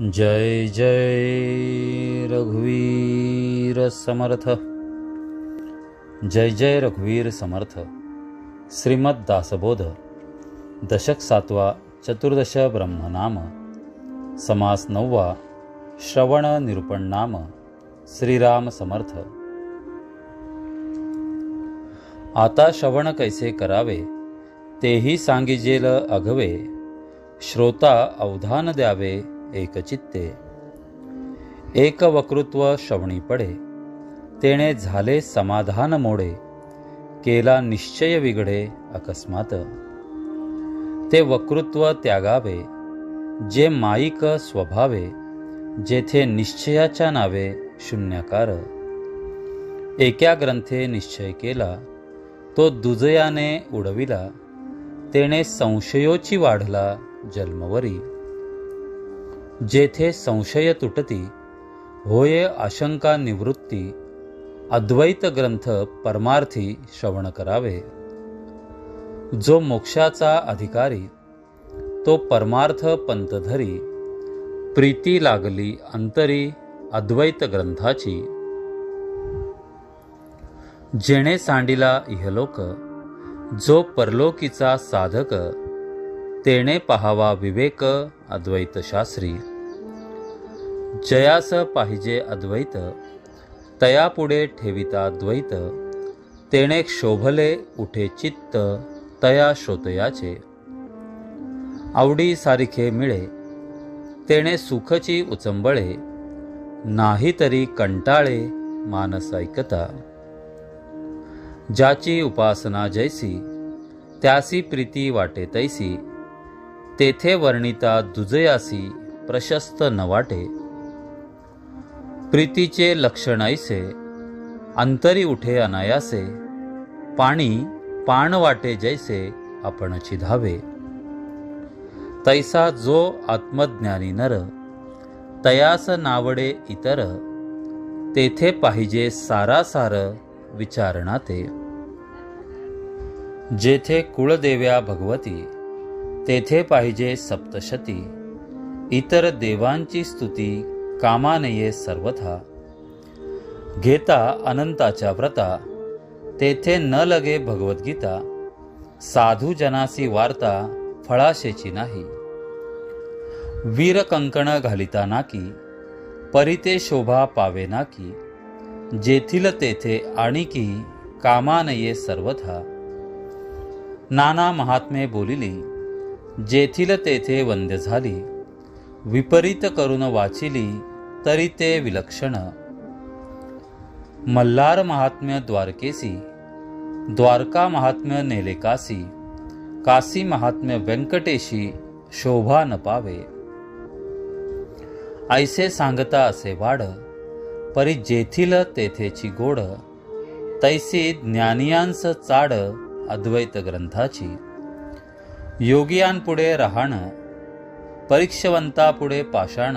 जय जय रघुवीर समर्थ। जय जय रघुवीर समर्थ। श्रीमद दासबोध। दशक सातवा चतुर्दश ब्रह्मनाम। समास नववा श्रवण निरूपण नाम श्रीराम समर्थ। आता श्रवण कैसे करावे तेही सांगिजेल अघवे श्रोता अवधान द्यावे। एकचित्ते. एक वक्तृत्व श्रवणी पडे. तेणे झाले समाधान मोडे केला निश्चय विघडे अकस्मात. ते वक्तृत्व त्यागावे. जे माईक स्वभावे. जेथे निश्चयाच्या नावे शून्यकार. एका ग्रंथे निश्चय केला. तो दुजयाने उडविला. तेणे संशयोची वाढला जन्मवरी. जेथे संशय तुटती होय आशंका निवृत्ती अद्वैत ग्रंथ परमार्थी श्रवण करावे. जो मोक्षाचा अधिकारी तो परमार्थ पंतधरी प्रीती लागली अंतरी अद्वैत ग्रंथाची. जेणे सांडिला इहलोक जो परलोकीचा साधक तेणे पहावा विवेक अद्वैत शास्त्री. जयास पाहिजे अद्वैत तयापुढे ठेविता द्वैत तेणे शोभले उठे चित्त तया श्रोतयाचे. आवडी सारखे मिळे तेणे सुखची उचंबळे नाही तरी कंटाळे मानस ऐकता. ज्याची उपासना जैसी त्यासी प्रीती वाटे तैसी. तेथे वर्णिता दुजयासी प्रशस्त न वाटे प्रीतीचे लक्षण ऐसे अंतरी उठे अनायासे पाणी पाण वाटे जैसे आपण चिधावे. तैसा जो आत्मज्ञानी नर तयास नावडे इतर तेथे पाहिजे सारासार विचारणा ते जेथे कुळदेव्या भगवती तेथे पाहिजे सप्तशती. इतर देवांची स्तुती कामानये सर्वथा. घेता अनंताच्या व्रता तेथे न लगे भगवद्गीता. साधू जनासी वार्ता फळाशेची नाही. वीर कंकण घालिता नाकी परिते शोभा पावे नाकी. जेथील तेथे आणिकी कामानये सर्वथा. नाना महात्मे बोलिली जेथील तेथे वंद्य झाली. विपरीत करून वाचिली तरी ते विलक्षण. मल्हार महात्म्य द्वारकेसी द्वारका महात्म्य नेलेकासी कासी काशी महात्म्य व्यंकटेशी शोभा न पावे. ऐसे सांगता असे वाड परी जेथील तेथेची गोड तैसी ज्ञानियांस चाड अद्वैत ग्रंथाची. योगियांपुढे राहणं परीक्षवंतापुढे पाषाण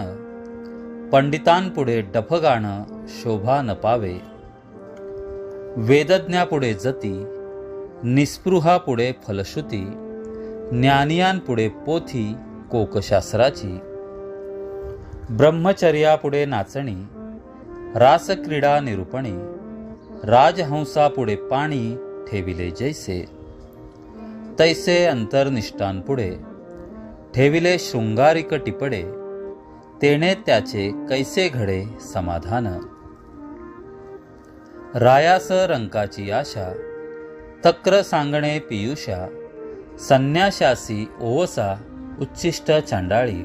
पंडितांपुढे डफगाणं शोभा न पावे. वेदज्ञापुढे जती निस्पृहापुढे फलश्रुती ज्ञानियांपुढे पोथी कोकशास्त्राची. ब्रह्मचर्यापुढे नाचणी रासक्रीडा निरूपणी राजहंसापुढे पाणी ठेविले जैसे. तैसे अंतर्निष्ठांपुढे ठेविले शृंगारिक टिपडे तेणे त्याचे कैसे घडे समाधान. रायास रंकाची आशा तक्र सांगणे पियुषा संन्याशासी ओवसा उच्छिष्ट चांडाळी.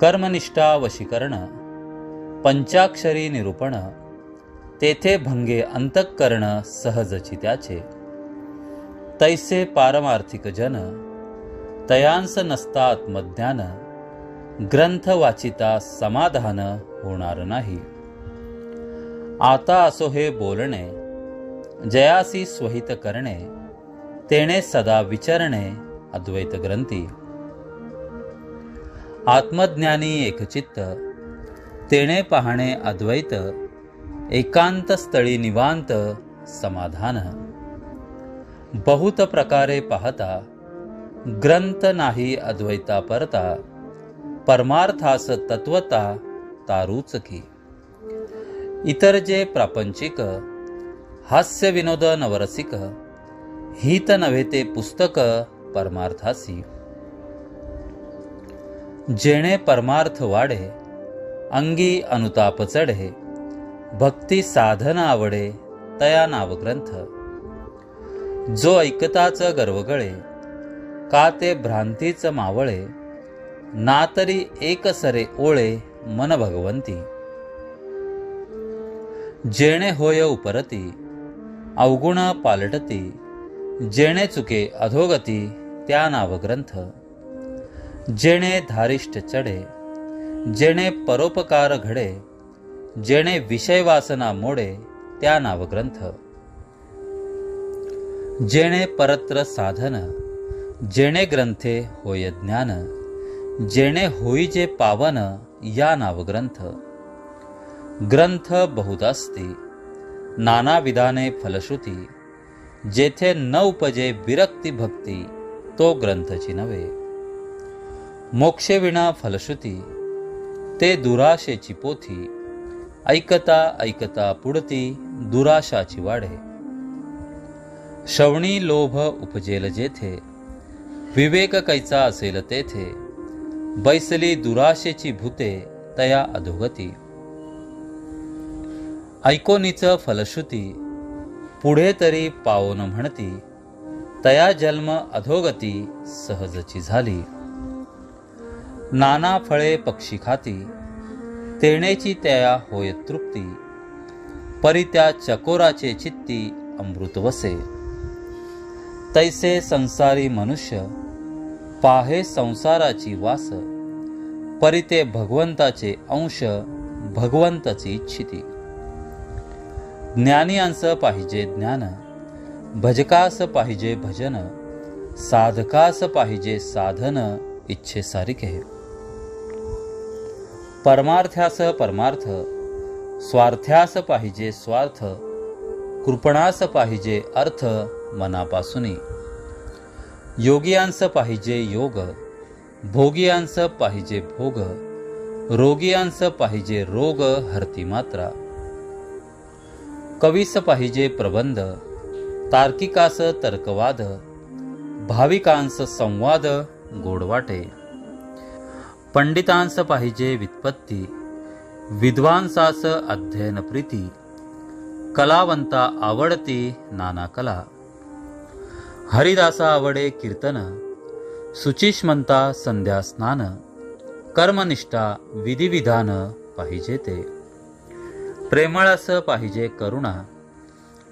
कर्मनिष्ठा वशीकरण पंचाक्षरी निरूपण तेथे भंगे अंतःकरण सहजची त्याचे तैसे पारमार्थिक जन तयांस नसता आत्मज्ञान ग्रंथ वाचिता समाधान होणार नाही। आता असो हे बोलणे जयासी स्वहित करणे तेणे सदा विचरणे अद्वैत ग्रंथी। आत्मज्ञानी एकचित्त तेणे पाहणे अद्वैत एकांत स्थळी निवांत समाधान। बहुत प्रकारे पाहता ग्रंथ नाही अद्वैता परता परमार्थास तत्वता तारूचकी इतर जे प्रापंचिक हास्य विनोद नवरसिक हित नव्हे ते पुस्तक परमार्थासी. जेणे परमार्थ वाढे अंगी अनुताप चढे भक्ती साधन आवडे तया नाव ग्रंथ. जो ऐकताच गर्वगळे का ते भ्रांतीच मावळे ना तरी एकसरे ओळे मन भगवंती. जेणे होय उपरती अवगुण पालटती जेणे चुके अधोगती त्या नावग्रंथ. जेणे धारिष्ट चढे जेणे परोपकार घडे जेणे विषय वासना मोडे त्या नावग्रंथ. जेणे परत्र साधन जेणे ग्रंथे होय ज्ञान जेणे होई जे पावन या नाव ग्रंथ ग्रंथ बहुदास्ती नाना विधाने फलश्रुती जेथे न उपजे विरक्ती भक्ती तो ग्रंथची नव्हे. मोक्षविना फलश्रुती ते दुराशेची पोथी ऐकता ऐकता पुढती दुराशाची वाढे. श्रवणी लोभ उपजेल जेथे. विवेक कैचा असेल तेथे. बैसली दुराशेची भूते तया अधोगती. ऐकोनीच फलश्रुती पुढे तरी पावन म्हणती तया जन्म अधोगती सहजची झाली. नाना फळे पक्षी खाती तेणेची तया होय तृप्ती परी त्या चकोराचे चित्ती अमृत वसे. तैसे संसारी मनुष्य पाहे संसाराची वास परिते भगवंताचे अंश भगवंताची इच्छिती. ज्ञानियांस पाहिजे ज्ञान भजकास पाहिजे भजन साधकास पाहिजे साधन इच्छेसारिखे परमार्थ्यास परमार्थ स्वार्थ्यास पाहिजे स्वार्थ कृपणास पाहिजे अर्थ मनापासून योगियांस पाहिजे योग भोगियांस पाहिजे भोग रोगियांस पाहिजे रोग हरती मात्रा. कवीस पाहिजे प्रबंध तार्किकास तर्कवाद भाविकांस संवाद गोडवाटे. पंडितांस पाहिजे वित्पत्ती विद्वांसास अध्ययन प्रीती कलावंता आवडती नाना कला. हरिदासा आवडे कीर्तन सुचिष्मंता संध्या स्नान कर्मनिष्ठा विधिविधान पाहिजे ते. प्रेमळस पाहिजे करुणा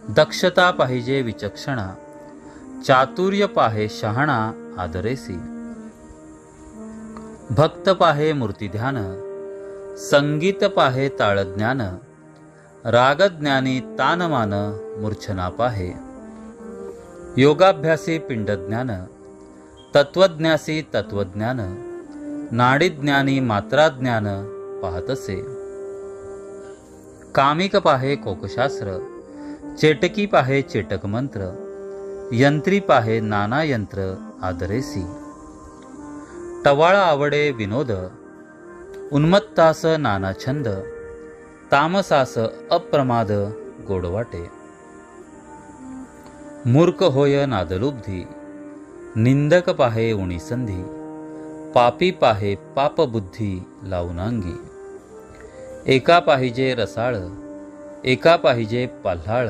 दक्षता पाहिजे विचक्षणा चातुर्य पाहे शहाणा आदरेसी. भक्त पाहे मूर्तीध्यान संगीत पाहे ताळज्ञान रागज्ञानी तानमान मूर्छना पाहे. योगाभ्यासी पिंडज्ञान तत्वज्ञासी तत्वज्ञान नाडीज्ञानी मात्राज्ञान पाहतसे. कामिक पाहे कोकशास्त्र चेटकी पाहे चेटक मंत्र यंत्री पाहे नाना यंत्र आदरेसी. टवाळा आवडे विनोद उन्मत्तास नाना छंद तामसास अप्रमाद गोडवाटे. मूर्ख होय नादलुब्धी निंदक पाहे उणी संधी पापी पाहे पापबुद्धी लावनांगी. एका पाहिजे रसाळ एका पाहिजे पाल्हाळ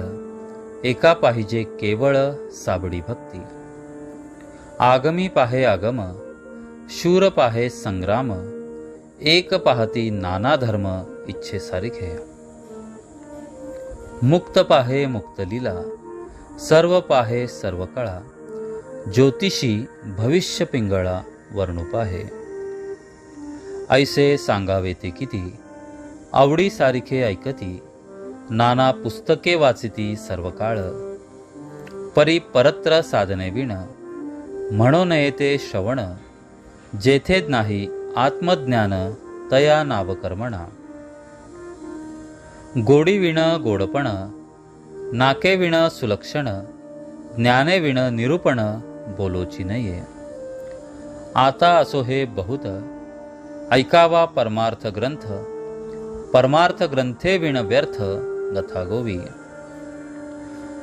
एका पाहिजे केवळ साबडी भक्ती. आगमी पाहे आगम शूर पाहे संग्राम एक पाहती नाना धर्म इच्छेसारिखे. मुक्त पाहे मुक्तलीला सर्व पाहे सर्व कळा. ज्योतिषी भविष्य पिंगळा वर्णूप आहे ऐसे सांगावे ते किती. आवडी सारखे ऐकती. नाना पुस्तके वाचिती सर्व काळ. परी परत्र साधने विण. म्हणून येते श्रवण. जेथे नाही आत्मज्ञान तया नावकर्मणा. गोडी विण गोडपण. नाके विण सुलक्षण ज्ञाने विण निरूपण बोलोची नये. आता असो हे बहुत ऐकावा परमार्थ ग्रंथ परमार्थ ग्रंथे विण व्यर्थ गथा गोवी.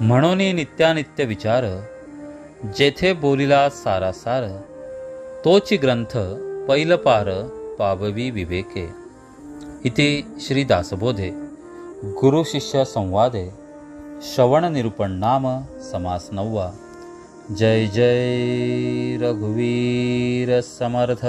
म्हणून नित्यानित्य विचार जेथे बोलिला सारासार तोची ग्रंथ पैलपार पाववी विवेके. इति श्री दासबोधे गुरुशिष्य संवादे. श्रवण निरूपण नाम समास नववा जय जय रघुवीर समर्थ।